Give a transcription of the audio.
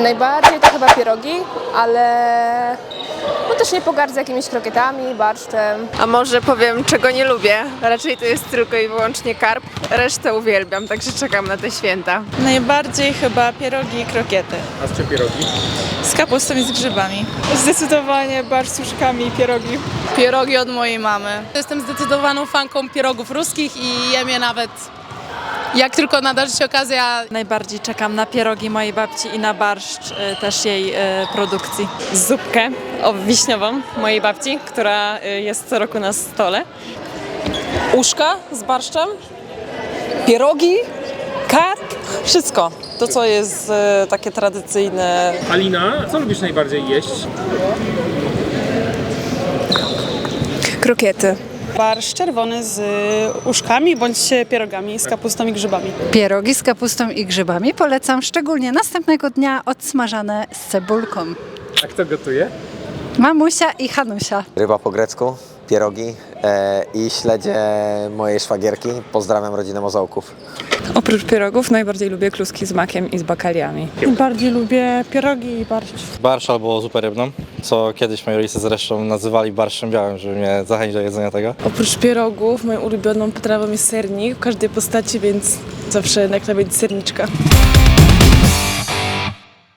Najbardziej to chyba pierogi, ale no też nie pogardzę jakimiś krokietami, barszczem. A może powiem, czego nie lubię? Raczej to jest tylko i wyłącznie karp. Resztę uwielbiam, także czekam na te święta. Najbardziej chyba pierogi i krokiety. A z czym pierogi? Z kapustą i z grzybami. Zdecydowanie barsz z uszkami i pierogi. Pierogi od mojej mamy. Jestem zdecydowaną fanką pierogów ruskich i jem je nawet jak tylko nadarzy się okazja. Najbardziej czekam na pierogi mojej babci i na barszcz y, też jej y, produkcji. zupkę o, wiśniową mojej babci, która y, jest co roku na stole. Uszka z barszczem, pierogi, karp, wszystko. To, co jest y, takie tradycyjne. Alina, co lubisz najbardziej jeść? Krokiety. Barsz czerwony z y, uszkami bądź pierogami z kapustą i grzybami. Pierogi z kapustą i grzybami polecam szczególnie następnego dnia odsmażane z cebulką. A kto gotuje? Mamusia i Hanusia. Ryba po grecku, pierogi e, i śledzie mojej szwagierki. Pozdrawiam rodzinę Mozołków. Oprócz pierogów najbardziej lubię kluski z makiem i z bakaliami. Bardziej lubię pierogi i barszcz. barsz albo zupę rybną, co kiedyś moi rodzice zresztą nazywali barszczem białym, żeby mnie zachęcić do jedzenia tego. Oprócz pierogów moją ulubioną potrawą jest sernik w każdej postaci, więc zawsze jak najbardziej serniczka.